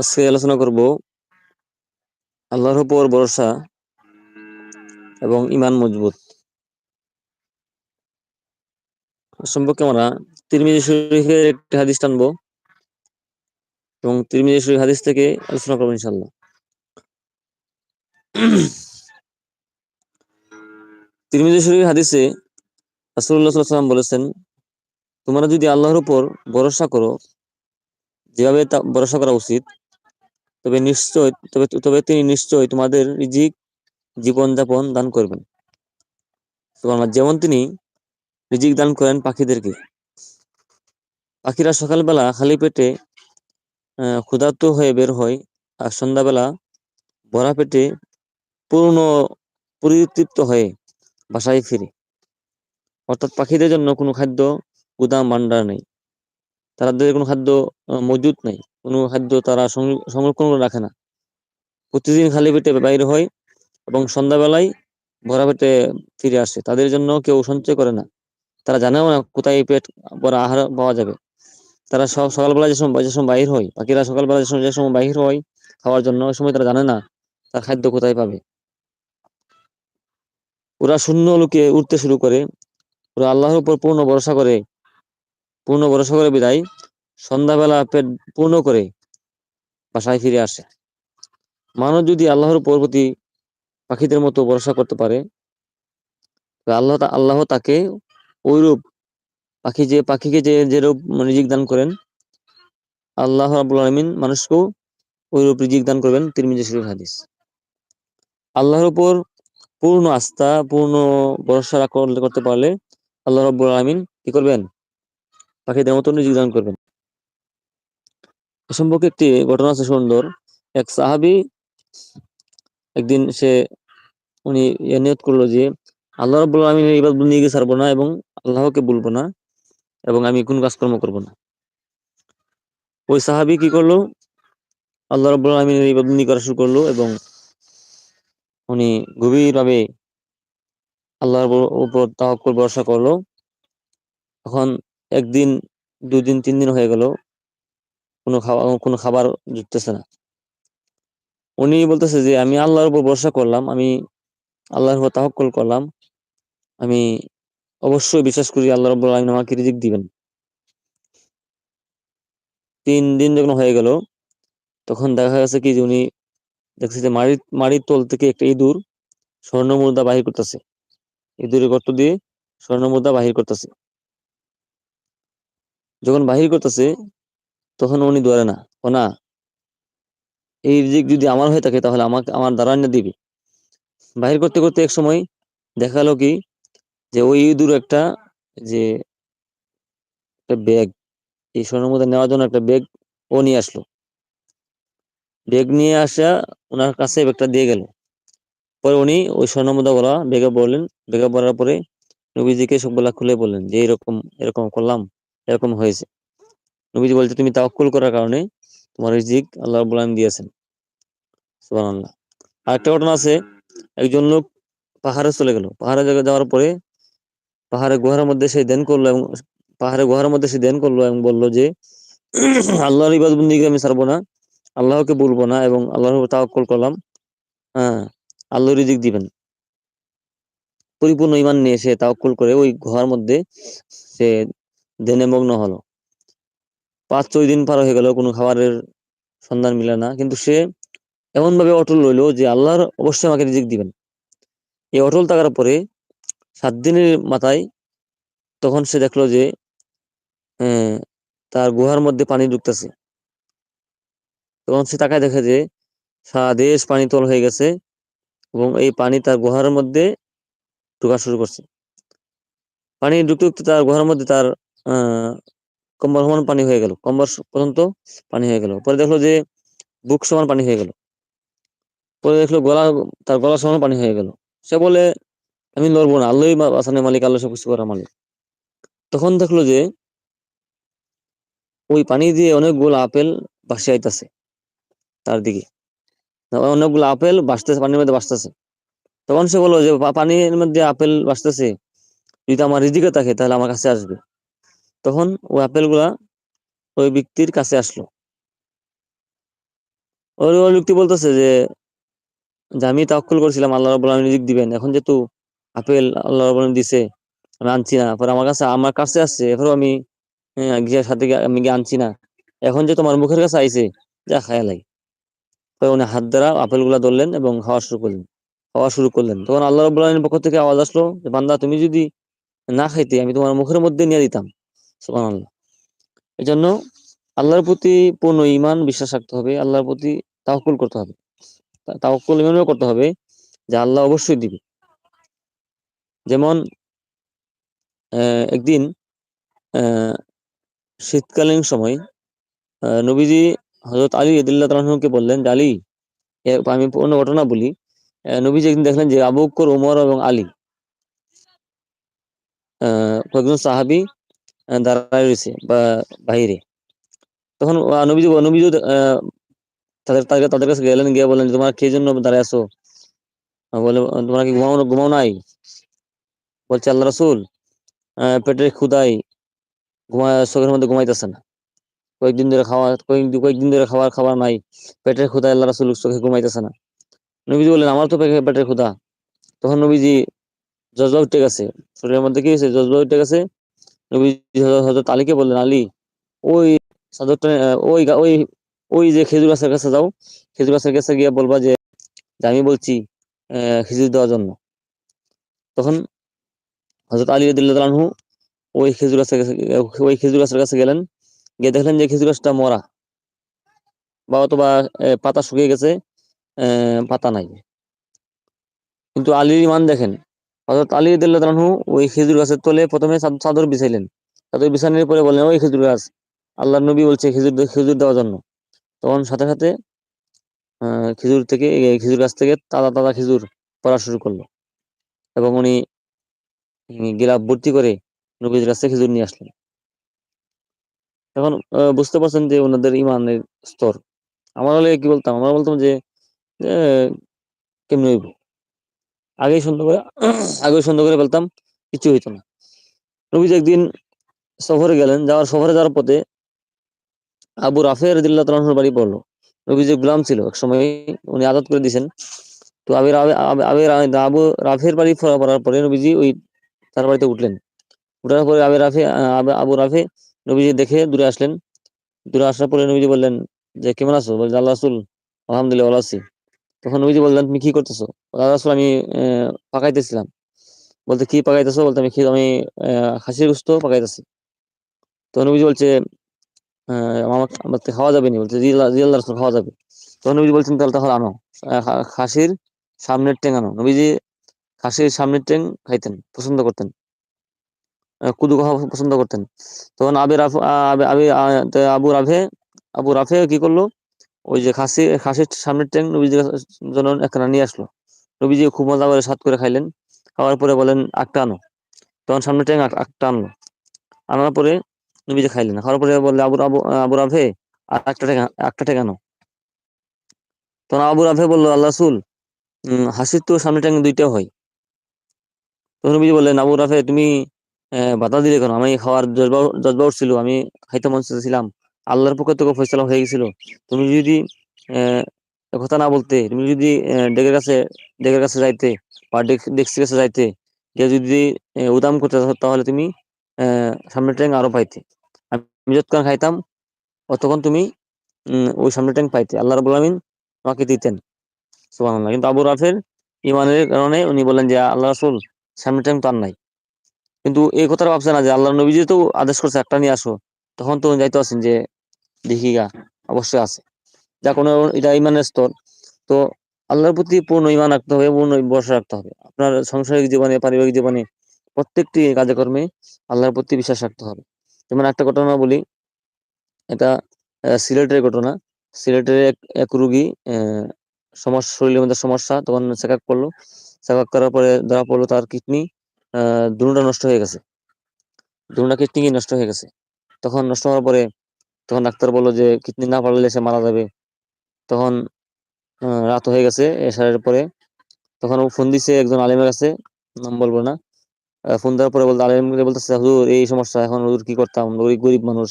আজকে আলোচনা করব আল্লাহর উপর ভরসা এবং ইমান মজবুত। সম্পর্কে আমরা তিরমিজি শরীফের একটি হাদিস টানবো এবং তিরমিজি শরীফ হাদিস থেকে আলোচনা করব ইনশাল্লাহ তিরমিজি শরীফ হাদিসে রাসূলুল্লাহ সাল্লাল্লাহু আলাইহি বলেছেন, তোমরা যদি আল্লাহর উপর ভরসা করো, যেভাবে তা ভরসা করা উচিত তবে নিশ্চয়, তবে তবে তিনি নিশ্চয় তোমাদের রিজিক জীবনযাপন দান করবেন। যেমন তিনি রিজিক দান করেন পাখিদেরকে। পাখিরা সকালবেলা খালি পেটে ক্ষুধার্ত হয়ে বের হয় আর সন্ধ্যাবেলা ভরা পেটে পূর্ণ পরিতৃপ্ত হয়ে বাসায় ফিরে। অর্থাৎ পাখিদের জন্য কোনো খাদ্য, গুদাম ভান্ডার নেই। তাদের কোনো খাদ্য মজুদ নাই। কোনো খাদ্য তারা সংরক্ষণ করে রাখে না। প্রতিদিন খালি পেটে বাইরে হয় এবং সন্ধ্যাবেলায় ভরা পেটে ফিরে আসে। তাদের জন্য কেউ সঞ্চয় করে না। তারা জানেও না কোথায় পেট ভরা আহার পাওয়া যাবে। তারা সব সকালবেলা যে সময় যে সময় বাহির হয়, বাকিরা সকালবেলা যে সময় যে সময় বাহির হয় খাওয়ার জন্য ওই সময় তারা জানে না তার খাদ্য কোথায় পাবে। ওরা শূন্য লোকে উঠতে শুরু করে। ওরা আল্লাহর উপর পূর্ণ ভরসা করে পূর্ণ ভরসা করে বিদায়। সন্ধ্যাবেলা পেট পূর্ণ করে বাসায় ফিরে আসে। মানুষ যদি আল্লাহর উপর প্রতি পাখিদের মতো ভরসা করতে পারে আল্লাহ আল্লাহ তাকে ওইরূপ পাখি যে, পাখিকে যে যেরূপ রিজিক দান করেন, আল্লাহ রাবুল আলমিন মানুষকেও ওইরূপ রিজিক দান করবেন তিরমিজি শরীফ হাদিস। আল্লাহর উপর পূর্ণ আস্থা, পূর্ণ ভরসা করতে পারলে আল্লাহ রব্বুল আলমিন কি করবেন? পাখিদের মতো রিজিক দান করবেন। এ সম্পর্কে একটি ঘটনা আছে সুন্দর। এক সাহাবি একদিন সে, উনি নিয়ত করল যে, আল্লাহ রব্বুল আলমিনের ইবাদ নিয়ে গিয়ে ছাড়বো না এবং আল্লাহকে বলব না এবং আমি কোন কাজকর্ম করব না। ওই সাহাবি কি করল? আল্লাহ রব্বুল আলমিনের ইবাদ নিয়ে করা শুরু করল এবং উনি গভীরভাবে আল্লাহর উপর তাওয়াক্কুল ভরসা করল। তখন একদিন, দুদিন তিন দিন হয়ে গেল, কোনো খাবার কোনো খাবার জুটতেছে না। উনি বলতেছে যে, আমি আল্লাহর উপর ভরসা করলাম, আমি আল্লাহর উপর তাহক্কল করলাম, আমি অবশ্যই বিশ্বাস করি আল্লাহ রব্বুল আলমিন আমাকে রিজিক দিবেন। তিন দিন যখন হয়ে গেল, তখন দেখা গেছে কি যে, উনি দেখছে যে মাড়ির মাড়ির তল থেকে একটা ইঁদুর স্বর্ণ মুদ্রা বাহির করতেছে। ইঁদুরের গর্ত দিয়ে স্বর্ণ মুদ্রা বাহির করতেছে। যখন বাহির করতেছে তখন উনি ধরে না ও না এই রিজিক যদি আমার হয়ে থাকে তাহলে আমাকে আমার দ্বারা দিবে। বাহির করতে করতে এক সময় দেখাল কি যে ওই ইঁদুর একটা যে একটা ব্যাগ এই স্বর্ণমুদ্রা নেওয়ার জন্য একটা ব্যাগ ও নিয়ে আসলো। ব্যাগ নিয়ে আসা ওনার কাছে ব্যাগটা দিয়ে গেল। পরে উনি ওই স্বর্ণমুদ্রা গুলা বেগে বললেন বেগে বলার পরে নবীজিকে সব সবগুলা খুলে বললেন যে এরকম এরকম করলাম। এরকম হয়েছে। নবীজি বলছে, তুমি তাওয়াক্কুল করার কারণে তোমার রিজিক আল্লাহ রাব্বুল দিয়েছেন। সুবহানাল্লাহ। আরেকটা ঘটনা আছে, একজন লোক পাহাড়ে চলে গেল। পাহাড়ে যাওয়ার পরে পাহাড়ে গুহার মধ্যে সে দেন করল এবং পাহাড়ে গুহার মধ্যে সে দেন করল এবং বলল যে, আল্লাহর ইবাদ বন্দিকে আমি ছাড়বো না, আল্লাহকে বলব না এবং আল্লাহর তাওয়াক্কুল করলাম। হ্যাঁ আল্লাহ রিজিক দিবেন। পরিপূর্ণ ইমান নিয়ে সে তাওয়াক্কুল করে ওই গুহার মধ্যে সে দেনে মগ্ন হলো। পাঁচ ছয় দিন পার হয়ে গেল, কোনো খাবারের সন্ধান মিলে না। কিন্তু সে এমন ভাবে অটল রইল যে আল্লাহর অবশ্যই আমাকে রিজিক দিবেন। এই অটল থাকার পরে সাত দিনের মাথায় তখন সে দেখল যে তার গুহার মধ্যে পানি ঢুকতেছে। তখন সে তাকায় দেখে যে, সারা দেশ পানি তল হয়ে গেছে এবং এই পানি তার গুহার মধ্যে ঢুকা শুরু করছে। পানি ঢুকতে ঢুকতে তার গুহার মধ্যে তার আহ কম্বর সমান পানি হয়ে গেল। কম্বর পর্যন্ত পানি হয়ে গেল। পরে দেখল যে বুক সমান পানি হয়ে গেল। পরে দেখল গলা, তার গলা সমান পানি হয়ে গেল। সে বলে, আমি লড়বো না। আল্লাহ আসানের মালিক সব কিছু করার মালিক। তখন দেখল যে ওই পানি দিয়ে অনেকগুলো আপেল ভাসে আইতাছে তার দিকে। অনেকগুলো আপেল বাসতেছে পানির মধ্যে বাসতেছে তখন সে বলল যে পানির মধ্যে আপেল বাসতেছে যদি আমার রিজিকে থাকে, তাহলে আমার কাছে আসবে। তখন ওই আপেলগুলা ওই ব্যক্তির কাছে আসলো। ওই ওই লোকটি বলতেছে যে যে আমি তাওয়াক্কুল করেছিলাম, আল্লাহ রাব্বুল আলামিন রিজিক দিবেন। এখন যেহেতু আপেল আল্লাহ আলামিন দিছে, আমি আনছি না। পরে আমার কাছে আমার কাছে আসছে, এরপরও আমি গিয়ে সাথে আমি গিয়ে আনছি না। এখন যে তোমার মুখের কাছে আইছে, যা খায়া লাগে। উনি হাত দ্বারা আপেলগুলা ধরলেন এবং খাওয়া শুরু করলেন, খাওয়া শুরু করলেন। তখন আল্লাহ আলামিনের পক্ষ থেকে আওয়াজ আসলো যে, বান্দা, তুমি যদি না খাইতে, আমি তোমার মুখের মধ্যে নিয়ে দিতাম। সুবহানাল্লাহ। এই জন্য আল্লাহর প্রতি পূর্ণ ঈমান বিশ্বাস রাখতে হবে আল্লাহর প্রতি তাওয়াক্কুল করতে হবে। তা- তাওয়াক্কুল এমনভাবে করতে হবে যে আল্লাহ অবশ্যই দিবে। যেমন একদিন শীতকালীন সময় নবীজি হজরত আলী রদিল্লাহকে বললেন যে আলী আমি অন্য ঘটনা বলি। নবীজি একদিন দেখলেন যে আবু বকর ওমর এবং আলী আহ, কয়েকজন সাহাবি দাঁড়ায় রয়েছে বা বাইরে তখন নবীজি নবীজি তাদের তাদের তাদের কাছে গেলেন গিয়ে বললেন তোমরা কে জন্য দাঁড়ায় আহ, বলে তোমরা কি ঘুমাও ঘুমাও নাই? বলছে আল্লাহ রসুল পেটের ক্ষুধায় ঘুমা চোখের মধ্যে ঘুমাইতেছে না কয়েকদিন ধরে খাওয়া কয়েকদিন কয়েকদিন ধরে খাওয়ার খাবার নাই। পেটের ক্ষুধায় আল্লাহ রাসুল চোখে ঘুমাইতেছে না। নবীজি বললেন আমার তো পেটের ক্ষুদা তখন নবীজি জজবা উঠে গেছে। শরীরের মধ্যে কি হয়েছে? জজবা উঠে গেছে। হযরত হযরত আলীকে বললেন? আলী। ওই চাদরটা আহ, ওই ওই ওই যে খেজুর গাছের কাছে যাও। খেজুর গাছের কাছে গিয়ে বলবা যে আমি বলছি খেজুর দেওয়ার জন্য। তখন হযরত আলী রাদিয়াল্লাহু আনহু ওই খেজুর গাছের কাছে ওই খেজুর গাছের কাছে গেলেন। গিয়ে দেখলেন যে খেজুর গাছটা মরা। বা অথবা পাতা শুকিয়ে গেছে পাতা নাই। কিন্তু আলীর ইমান দেখেন হযরত আলী রাদিয়াল্লাহু ওই খেজুর গাছের তলে প্রথমে চাদর বিছাইলেন। চাদর বিছানোর পরে বললেন, ওই খেজুর গাছ আল্লাহ নবী বলছে খেজুর খেজুর দেওয়ার জন্য। তখন সাথে সাথে খেজুর থেকে খেজুর গাছ থেকে তাজা তাজা খেজুর পড়া শুরু করল এবং উনি গিলাফ ভর্তি করে নবীর কাছে খেজুর নিয়ে আসলেন। এখন বুঝতে পারছেন যে ওনাদের ইমানের স্তর। আমার হলে কি বলতাম? আমরা বলতাম যে কেমনে হইব? আগেই সুন্দর করে আগেই সুন্দর করে বলতাম কিছু হইতো না। নবীজি একদিন সফরে গেলেন, যাওয়ার সফরে যাওয়ার পথে আবু রাফে রদিল্লাহ তালাহুর বাড়ি পড়ল। নবীজি গুলাম ছিল, এক সময় উনি আজাদ করে দিয়েছেন। তো আবির আবে, আবে- আবির আবু রাফের বাড়ি পড়া- পড়ার পরে নবীজি ওই তার বাড়িতে উঠলেন। উঠার পরে আবে রাফে, আবু রাফে নবীজি দেখে দূরে আসলেন। দূরে আসার পরে নবীজি বললেন যে, কেমন আছো? বলছে আল্লাহ রাসূল, আলহামদুলিল্লাহ আছি। তখন নবীজি বললেন, তুমি কি করতেছো? রাসূল আমি পাকাইতেছিলাম। বলতে, কি পাকাইতেছো? বলতে, আমি আমি খাসির গোস্ত পাকাইতেছি। তো নবীজি বলছে আমার খাওয়া যাবে বলছে আল্লাহ রাসূল খাওয়া যাবে। তখন নবীজি বলছেন, তাহলে তাহলে আনো। খাসির সামনের টেং আনো। নবীজি খাসির সামনের টেং খাইতেন, পছন্দ করতেন। কুদু খাওয়া পছন্দ করতেন। তখন আবে রাফ আবে আবু রাফে আবু রাফে কি করল? ওই যে খাসি খাসির সামনের ট্যাং নবীজির জন্য একখানা নিয়ে আসলো। নবীজি খুব মজা করে স্বাদ করে খাইলেন। খাওয়ার পরে বলেন আটটা আনো। তখন সামনের ট্যাং আটটা আনলো। আনার পরে নবীজি খাইলেন খাওয়ার পরে বললে আবু আবু আবু রাফে আর একটা টাকা একটা টাকা আনো। তখন আবুর রাফে বলল আল্লাহ উম, হাসির তো সামনের ট্যাং দুইটা হয়। তখন নবীজি বললেন আবুর রাফে তুমি বাধা দিলে কেন? আমি খাওয়ার জজবা জজবা উঠছিল আমি খাইতে মন চাইছিলাম আল্লাহর পক্ষ থেকে ফয়সালা হয়ে গেছিল। তুমি যদি কথা না বলতে, তুমি যদি ডেকের কাছে ডেকের কাছে যাইতে বা ডেক- ডেস্কের কাছে যাইতে, গিয়ে যদি উদাম করতে তাহলে তুমি আহ সামনের ট্যাং আরও পাইতে। আমি যতক্ষণ খাইতাম, অতক্ষণ তুমি ওই সামনের ট্যাং পাইতে। আল্লাহ রাব্বুল আলামিন তোমাকে দিতেন। সুবহানাল্লাহ। কিন্তু আবু রাফের ইমানের কারণে উনি বললেন যে, আল্লাহ রাসূল, সামনের ট্যাং তো আর নাই। কিন্তু এই কথাটা ভাবছে না যে আল্লাহ নবীজি তো আদেশ করছে, একটা নিয়ে আসো। তখন তো যাইতে আছেন যে দেখি গা, অবশ্যই আছে। যা কোনো এটা ইমানের স্তর। তো আল্লাহর প্রতি পূর্ণ ইমান রাখতে হবে, পূর্ণ ভরসা রাখতে হবে। আপনার সাংসারিক জীবনে, পারিবারিক জীবনে প্রত্যেকটি কাজে কর্মে আল্লাহর প্রতি বিশ্বাস রাখতে হবে। যেমন একটা ঘটনা বলি, এটা সিলেটের ঘটনা। সিলেটের এক এক রুগী সমস্যা শরীরের মধ্যে সমস্যা, তখন চেক আপ করল। চেক আপ করার পরে ধরা পড়ল তার কিডনি, আহ দুটোটা নষ্ট হয়ে গেছে। দুটোটা কিডনি নষ্ট হয়ে গেছে। তখন নষ্ট হওয়ার পরে তখন ডাক্তার বলল যে, কিডনি না পারলে সে মারা যাবে। তখন রাত হয়ে গেছে এসারের পরে। তখন ফোন দিছে একজন আলেমের কাছে, নাম বলব না। ফোন দেওয়ার পরে বলতে, আলেম বলতেছে, হুজুর, এই সমস্যা, এখন হুজুর কি করতাম? গরিব গরিব মানুষ।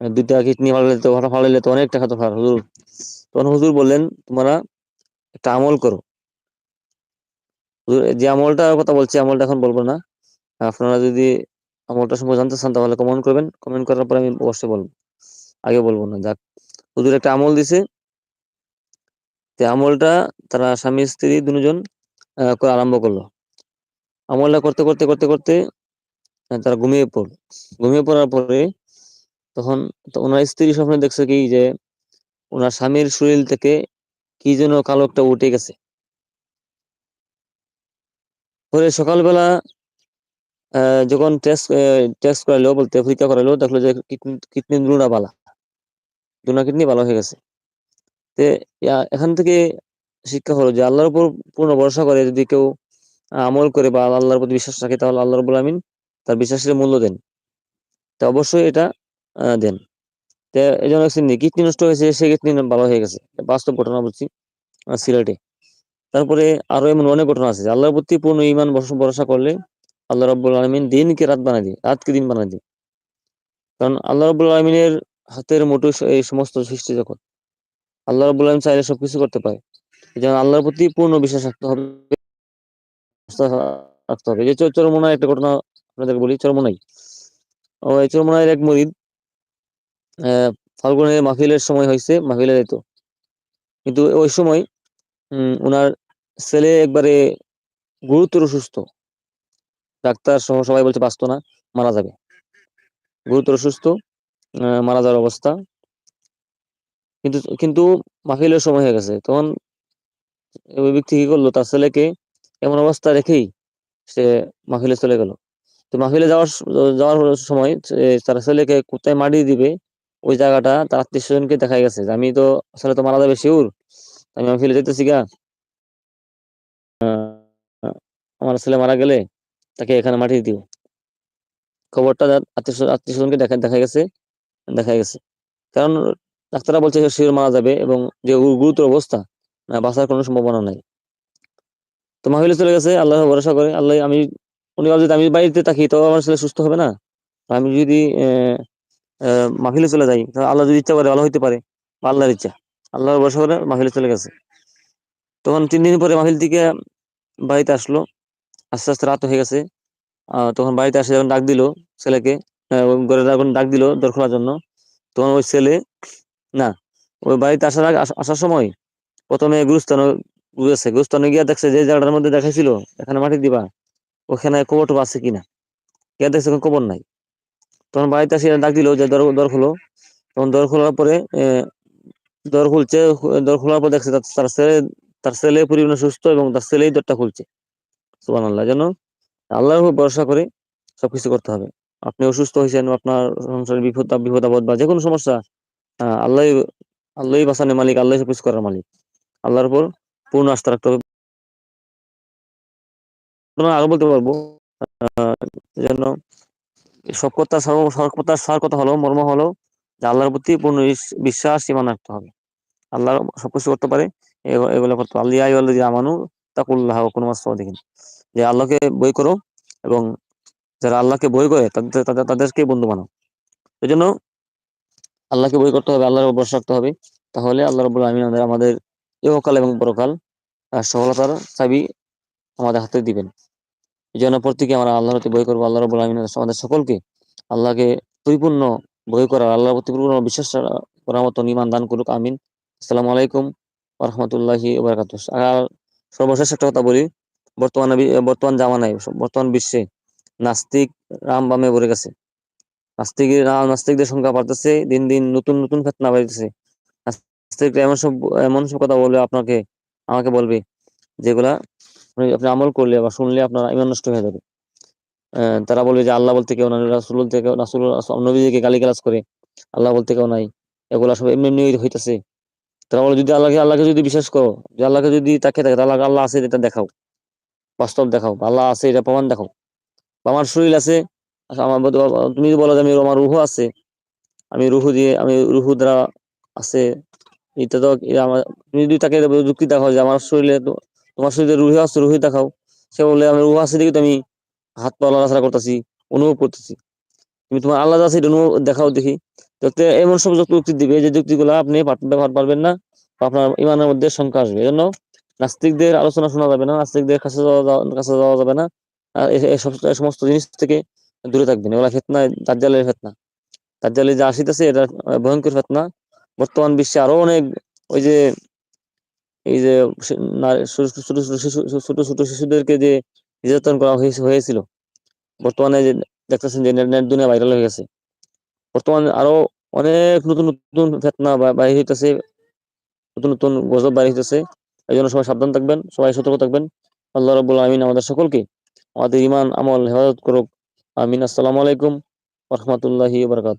দুইটা কিডনি ফালাইলে তো ফালাইলে তো অনেক টাকা ফার হুজুর। তখন হুজুর বললেন, তোমরা একটা আমল করো। যে আমলটার কথা বলছি, আমলটা এখন বলব না। আপনারা যদি আমলটা সম্পর্কে জানতে চান, তাহলে কমেন্ট করবেন। কমেন্ট করার পরে আমি অবশ্যই বলব। আগে বলব না, যাক। হুজুর একটা আমল দিছে। তে আমলটা তারা স্বামী, স্ত্রী দুজন করা আরম্ভ করল। আমলটা করতে করতে করতে করতে তারা ঘুমিয়ে পড়ল ঘুমিয়ে পড়ার পরে তখন ওনার স্ত্রী স্বপ্নে দেখছে কি যে, ওনার স্বামীর শরীর থেকে কি যেন কালো একটা উঠে গেছে। পরে সকালবেলা যখন টেস্ট টেস্ট করাইলো বলতে পরীক্ষা করাইলো দেখল যে কিডনি দুটা বালা। দুটা কিডনি ভালো হয়ে গেছে। তে এখান থেকে শিক্ষা হলো যে আল্লাহর উপর পূর্ণ ভরসা করে যদি কেউ আমল করে বা আল্লাহর প্রতি বিশ্বাস রাখে, তাহলে আল্লাহ রবুল আমিন তার বিশ্বাসের মূল্য দেন। তা, অবশ্যই এটা দেন। তে এই জন্য কিডনি নষ্ট হয়েছে সে কিডনি ভালো হয়ে গেছে। বাস্তব ঘটনা বলছি সিলেটে। তারপরে আরও এমন অনেক ঘটনা আছে আল্লাহর প্রতি পূর্ণ ইমান ভরসা করলে আল্লাহ রব্বুল আলমিন দিনকে রাত বানাই দিয়ে রাতকে দিন বানাই দিয়ে কারণ আল্লাহ রব্বুল আলমিনের হাতের মুঠো এই সমস্ত সৃষ্টি জগৎ, আল্লাহ রব্বুল আলমিন চাইলে সবকিছু করতে পারে। জন্য আল্লাহর প্রতি পূর্ণ বিশ্বাস রাখতে হবে রাখতে হবে। যে চর- চরমোনাই একটা ঘটনা আপনাদেরকে বলি, চরমোনাই। ও, এই চরমোনাইয়ের এক মরিদ ফাল্গুনের মাহফিলের সময় হয়েছে মাহফিলে যেত কিন্তু ওই সময়, উম ওনার ছেলে একবারে গুরুতর অসুস্থ। ডাক্তার সহ সবাই বলছে বাঁচতো না মারা যাবে। গুরুতর অসুস্থ আহ, মারা যাওয়ার অবস্থা। কিন্তু কিন্তু মাহফিলের সময় হয়ে গেছে। তখন ওই ব্যক্তি কি করল? তার ছেলেকে এমন অবস্থা রেখেই সে মাহফিলে চলে গেল। তো মাহফিলে যাওয়ার যাওয়ার সময় তার ছেলেকে কোথায় মাটি দিবে? ওই জায়গাটা তার আত্মীয় স্বজনকে দেখা গেছে আমি তো ছেলে তো মারা যাবে শিউর আমি মাহফিলে যেতেছি গা। আমার ছেলে মারা গেলে তাকে এখানে মাটি দিও। খবরটা আত্মীয় আত্মীয় স্বজনকে দেখা দেখা গেছে দেখা গেছে। কারণ ডাক্তাররা বলছে শিওর মারা যাবে এবং যে গুরুতর অবস্থা বাঁচার কোনো সম্ভাবনা নাই। তো মাহফিলে চলে গেছে, আল্লাহ ভরসা করে, আল্লাহ আমি, উনি ভাবছে যে আমি বাড়িতে থাকি, তো আমার ছেলে সুস্থ হবে না? আমি যদি মাহফিলে চলে যাই, তাহলে আল্লাহ যদি ইচ্ছা করে, ভালো হইতে পারে আল্লাহর ইচ্ছা। আল্লাহর ভরসা করে মাহফিলে চলে গেছে। তখন তিন দিন পরে মাহফিল থেকে বাড়িতে আসলো। আস্তে আস্তে রাত হয়ে গেছে। তখন বাড়িতে আসে যখন ডাক দিল ছেলেকে ঘরে যখন ডাক দিল দর খোলার জন্য, তখন ওই ছেলে, না, ওই বাড়িতে আসার আসার সময় প্রথমে গুরুস্থানে গেছে গুরুস্থানে গিয়ে দেখছে যে জায়গাটার মধ্যে দেখাইছিল, এখানে মাটি দিবা, ওখানে কবর টবর আছে কিনা? গিয়ে দেখছে ওখানে কবর নাই। তখন বাড়িতে আসে ডাক দিল যে দর দর খোলো। তখন দর খোলার পরে দর খুলছে, দর খোলার পর দেখছে তার ছেলে তার ছেলে পরিমাণে সুস্থ এবং তার ছেলেই দরটা খুলছে। সুবান আল্লাহ যেন আল্লাহর উপর ভরসা করে সবকিছু করতে হবে। আপনি অসুস্থ হয়েছেন আপনার সংসারে বিপদ বিপদ আপদ বা যে কোনো সমস্যা আল্লাহ আল্লাহই বাসানের মালিক আল্লাহ সবকিছু করার মালিক। আল্লাহর উপর পূর্ণ আস্থা রাখতে হবে। আরও বলতে পারব যেন সব কথা, সর্ব সব কথা সার কথা হলো, মর্ম হলো, যে আল্লাহর প্রতি পূর্ণ বিশ্বাস, ইমান রাখতে হবে। আল্লাহ সবকিছু করতে পারে এগু- এগুলো করতে আল্লাহ আল্লাহ আমানু তাকুল্লাহ কোনো মাস দেখেন যে আল্লাহকে বই করো এবং যারা আল্লাহকে বই করে তাদের তাদের, তাদেরকে বন্ধু বানাও। এই জন্য আল্লাহকে বই করতে হবে, আল্লাহর উপর রাখতে হবে। তাহলে আল্লাহ রবুল্লা আলমিন আমাদের আমাদের ইহকাল এবং পরকাল সফলতার চাবি আমাদের হাতে দিবেন। এই জন্য প্রত্যেকে আমরা আল্লাহর প্রতি বই করব, আল্লাহ রবুল্লা আলমিন আমাদের সকলকে আল্লাহকে পরিপূর্ণ বই করা আল্লাহর প্রতি পরিপূর্ণ বিশ্বাস করার মতো ইমান দান করুক, আমিন। আসসালামু আলাইকুম রহমতুল্লাহি আর সর্বশেষ একটা কথা বলি। বর্তমানে বর্তমান জামানায় বর্তমান বিশ্বে নাস্তিক রাম বামে ভরে গেছে। নাস্তিকের নাস্তিকদের সংখ্যা বাড়তেছে, দিন দিন নতুন নতুন ফেতনা বাড়তেছে নাস্তিকরা এমন সব এমন সব কথা বলবে আপনাকে, আমাকে বলবে, যেগুলা আপনি আমল করলে বা শুনলে আপনার ইমান নষ্ট হয়ে যাবে। তারা বলবে যে আল্লাহ বলতে কেউ নাই, রাসুল কেউ, রাসুল নবীজিকে গালি গালিগালাজ করে আল্লাহ বলতে কেউ নাই। এগুলা সব এমনি এমনি হইতেছে। তারা বলে যদি আল্লাহকে আল্লাহকে যদি বিশ্বাস করো যে আল্লাহকে যদি তাকে থাকে তাহলে আল্লাহ আছে এটা দেখাও। বাস্তব দেখাও আল্লাহ আছে এটা প্রমাণ দেখাও। আমার শরীর আছে আচ্ছা, আমার তুমি বলো যে আমি আমার রুহ আছে আমি রুহু দিয়ে আমি রুহু দ্বারা আছে এটা তো আমার তুমি যদি তাকে যুক্তি দেখাও যে আমার শরীরে তোমার শরীরে রুহি আছে রুহি দেখাও সে বলে আমি রুহ আছে দেখি তো আমি হাত পা লড়াচড়া করতেছি অনুভব করতেছি। তুমি তোমার আল্লাহ আছে এটা অনুভব দেখাও দেখি। তো এমন সব যুক্তি দিবে যে যুক্তিগুলো আপনি ব্যবহার পারবেন না আপনার ইমানের মধ্যে শঙ্কা আসবে। এই জন্য নাস্তিকদের আলোচনা শোনা যাবে না, নাস্তিকদের কাছে কাছে যাওয়া যাবে না, আর এই সমস্ত জিনিস থেকে দূরে থাকবেন। এগুলা ফেতনা, দাজ্জালের ফেতনা। দাজ্জালে যা আসিতেছে, এটা ভয়ঙ্কর ফেতনা। বর্তমান বিশ্বে আরও অনেক ওই যে, এই যে ছোট ছোট ছোট শিশু ছোট ছোট শিশুদেরকে যে নির্যাতন করা হয়েছে- হয়েছিল, বর্তমানে যে দেখতেছেন যে নেট দুনিয়া ভাইরাল হয়ে গেছে। বর্তমানে আরও অনেক নতুন নতুন ফেতনা বাহির হইতেছে, নতুন নতুন গজব বাড়ি হইতেছে। এই জন্য সবাই সাবধান থাকবেন, সবাই সতর্ক থাকবেন। আল্লাহ রবুল আমিন আমাদের সকলকে আমাদের ইমান আমল হেফাজত করুক। আমিন। আসসালামু আলাইকুম রহমতুল্লাহি বারকাত